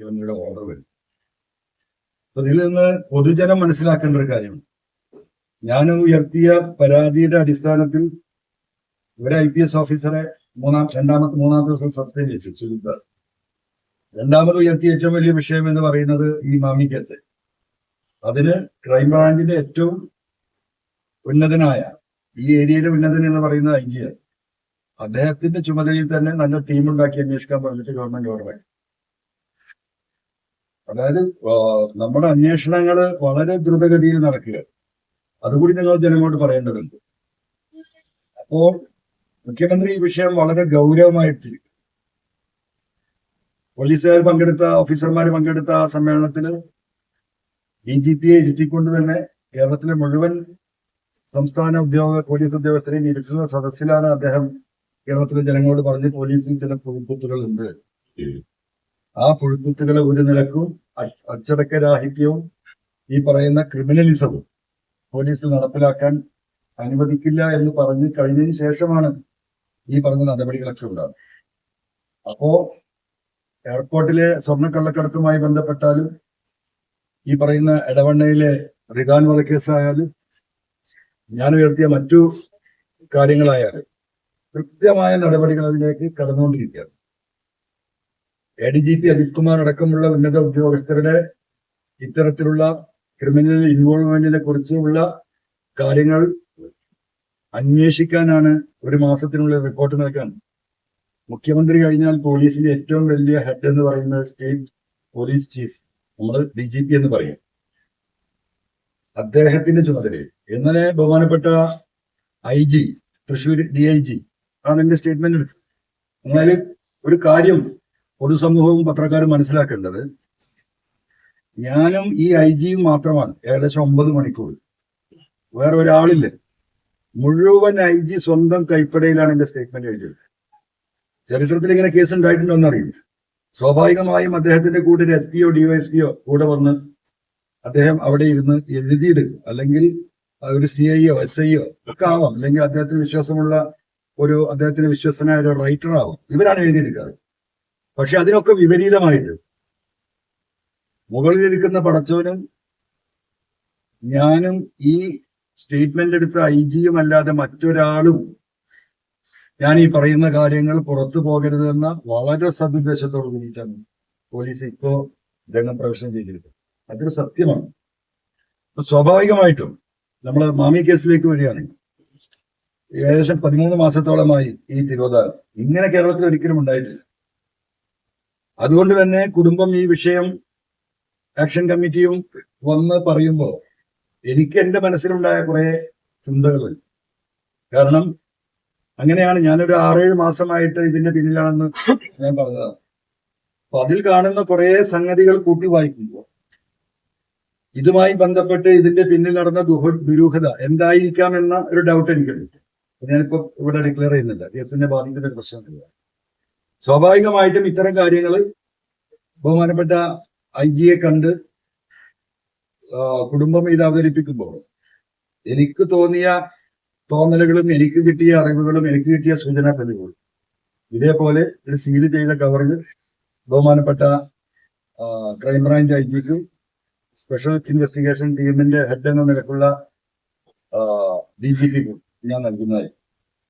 മുഖ്യമന്ത്രിയുടെ ഓർഡർ വരും. അപ്പൊ ഇതിൽ നിന്ന് പൊതുജനം മനസ്സിലാക്കേണ്ട ഒരു കാര്യമാണ് ഞാൻ ഉയർത്തിയ പരാതിയുടെ അടിസ്ഥാനത്തിൽ ഒരു ഐ പി എസ് ഓഫീസറെ മൂന്നാം രണ്ടാമത്തെ മൂന്നാം ദിവസം സസ്പെൻഡ് ചെയ്തു സുജിത് ദാസ്. രണ്ടാമത് ഉയർത്തിയ ഏറ്റവും വലിയ വിഷയം എന്ന് പറയുന്നത് ഈ മാമി കേസ്. അതിന് ക്രൈംബ്രാഞ്ചിന്റെ ഏറ്റവും ഉന്നതനായ ഈ ഏരിയയിലെ ഉന്നതൻ എന്ന് പറയുന്ന ഐ ജി അദ്ദേഹത്തിന്റെ ചുമതലയിൽ തന്നെ നല്ല ടീം ഉണ്ടാക്കി അന്വേഷിക്കാൻ പറഞ്ഞിട്ട് ഗവൺമെന്റ് ഓർഡർ അതായത് നമ്മുടെ അന്വേഷണങ്ങൾ വളരെ ദ്രുതഗതിയിൽ നടക്കുക അതുകൂടി ഞങ്ങൾ ജനങ്ങളോട് പറയേണ്ടതുണ്ട്. അപ്പോൾ മുഖ്യമന്ത്രി ഈ വിഷയം വളരെ ഗൗരവമായിട്ട് പോലീസുകാർ പങ്കെടുത്ത ഓഫീസർമാർ പങ്കെടുത്ത ആ സമ്മേളനത്തിൽ ഡി ജി പിയെ ഇരുത്തിക്കൊണ്ട് തന്നെ കേരളത്തിലെ മുഴുവൻ സംസ്ഥാന ഉദ്യോഗ പോലീസ് ഉദ്യോഗസ്ഥരെയും ഇരുത്തുന്ന സദസ്സിലാണ് അദ്ദേഹം കേരളത്തിലെ ജനങ്ങളോട് പറഞ്ഞ് പോലീസിൽ ചില ഉണ്ട് ആ പുഴുക്കുത്തുകൾ ഒരു നിലക്കും അച്ചടക്ക രാഹിത്യവും ഈ പറയുന്ന ക്രിമിനലിസവും പോലീസ് നടപ്പിലാക്കാൻ അനുവദിക്കില്ല എന്ന് പറഞ്ഞ് കഴിഞ്ഞതിന് ശേഷമാണ് ഈ പറഞ്ഞ നടപടികളൊക്കെ ഉണ്ടാകുന്നത് അപ്പോ എയർപോർട്ടിലെ സ്വർണക്കള്ളക്കടത്തുമായി ബന്ധപ്പെട്ടാലും ഈ പറയുന്ന എടവണ്ണയിലെ റിദാൻ വധക്കേസായാലും ഞാൻ ഉയർത്തിയ മറ്റു കാര്യങ്ങളായാലും കൃത്യമായ നടപടികൾ അതിലേക്ക് കടന്നുകൊണ്ടിരിക്കുകയാണ്. A D G P Ajith Kumar അടക്കമുള്ള ഉന്നത ഉദ്യോഗസ്ഥരുടെ ഇത്തരത്തിലുള്ള ക്രിമിനൽ ഇൻവോൾവ്മെന്റിനെ കുറിച്ചുള്ള കാര്യങ്ങൾ അന്വേഷിക്കാനാണ് ഒരു മാസത്തിനുള്ളിൽ റിപ്പോർട്ട് നൽകാൻ. മുഖ്യമന്ത്രി കഴിഞ്ഞാൽ പോലീസിന്റെ ഏറ്റവും വലിയ ഹെഡ് എന്ന് പറയുന്നത് സ്റ്റേറ്റ് പോലീസ് ചീഫ് നമ്മൾ ഡി ജി പി എന്ന് പറയും. അദ്ദേഹത്തിന്റെ ചുമതലയിൽ ഇന്നലെ ബഹുമാനപ്പെട്ട I G Thrissur D I G ആണ് എന്റെ സ്റ്റേറ്റ്മെന്റ് നിങ്ങളതിൽ ഒരു കാര്യം പൊതുസമൂഹവും പത്രക്കാരും മനസ്സിലാക്കേണ്ടത് ഞാനും ഈ ഐ ജിയും മാത്രമാണ് ഏകദേശം ഒമ്പത് മണിക്കൂർ. വേറെ ഒരാളില്ല. മുഴുവൻ ഐ ജി സ്വന്തം കൈപ്പടയിലാണ് എന്റെ സ്റ്റേറ്റ്മെന്റ് എഴുതിയത്. ചരിത്രത്തിൽ ഇങ്ങനെ കേസ് ഉണ്ടായിട്ടുണ്ടോ എന്നറിയില്ല. സ്വാഭാവികമായും അദ്ദേഹത്തിന്റെ കൂടെ ഒരു എസ് പിയോ ഡിവൈഎസ്പിയോ കൂടെ വന്ന് അദ്ദേഹം അവിടെ ഇരുന്ന് എഴുതിയെടുക്കും അല്ലെങ്കിൽ ഒരു സി ഐയോ എസ് ഐയോ ഒക്കെ ആവാം. അല്ലെങ്കിൽ അദ്ദേഹത്തിന് വിശ്വാസമുള്ള ഒരു അദ്ദേഹത്തിന് വിശ്വസനായ ഒരു റൈറ്റർ ആവാം. ഇവരാണ് എഴുതിയെടുക്കാറ്. പക്ഷെ അതിനൊക്കെ വിപരീതമായിട്ട് മുകളിലിരിക്കുന്ന പടച്ചവനും ഞാനും ഈ സ്റ്റേറ്റ്മെന്റ് എടുത്ത ഐ ജിയും അല്ലാതെ മറ്റൊരാളും ഞാൻ ഈ പറയുന്ന കാര്യങ്ങൾ പുറത്തു പോകരുതെന്ന വളരെ സദുദ്ദേശത്തോട് കൂടിയിട്ടാണ് പോലീസ് ഇപ്പോ രംഗപ്രവേശനം ചെയ്തിരിക്കുന്നത്. അതൊരു സത്യമാണ്. സ്വാഭാവികമായിട്ടും നമ്മൾ മാമി കേസിലേക്ക് വരികയാണെങ്കിൽ ഏകദേശം പതിമൂന്ന് മാസത്തോളമായി ഈ തിരോധാനം. ഇങ്ങനെ കേരളത്തിൽ ഒരിക്കലും ഉണ്ടായിട്ടില്ല. അതുകൊണ്ട് തന്നെ കുടുംബം ഈ വിഷയം ആക്ഷൻ കമ്മിറ്റിയും വന്ന് പറയുമ്പോൾ എനിക്ക് എന്റെ മനസ്സിലുണ്ടായ കുറെ ചിന്തകൾ. കാരണം അങ്ങനെയാണ് ഞാനൊരു ആറേഴ് മാസമായിട്ട് ഇതിന്റെ പിന്നിലാണെന്ന് ഞാൻ പറഞ്ഞതാണ്. അപ്പൊ അതിൽ കാണുന്ന കുറെ സംഗതികൾ കൂട്ടി വായിക്കുമ്പോൾ ഇതുമായി ബന്ധപ്പെട്ട് ഇതിന്റെ പിന്നിൽ നടന്ന ദുഹ ദുരൂഹത എന്തായിരിക്കാം എന്ന ഒരു ഡൗട്ട് എനിക്കുണ്ട്. ഞാനിപ്പോ ഇവിടെ ഡിക്ലെയർ ചെയ്യുന്നില്ല. കേസിനെ ബാധിക്കുന്ന പ്രശ്നമില്ല സ്വാഭാവികമായിട്ടും ഇത്തരം കാര്യങ്ങൾ ബഹുമാനപ്പെട്ട ഐ ജിയെ കണ്ട് കുടുംബം ഇത് അവതരിപ്പിക്കുമ്പോൾ എനിക്ക് തോന്നിയ തോന്നലുകളും എനിക്ക് കിട്ടിയ അറിവുകളും എനിക്ക് കിട്ടിയ സൂചനാ പ്രതികളും ഇതേപോലെ ഒരു സീൽ ചെയ്ത കവറിൽ ബഹുമാനപ്പെട്ട ക്രൈംബ്രാഞ്ച് ഐ ജിക്കും സ്പെഷ്യൽ ഇൻവെസ്റ്റിഗേഷൻ ടീമിന്റെ ഹെഡ് എന്ന നിലക്കുള്ള ഡി ജി പിക്കും ഞാൻ നൽകുന്നതായി.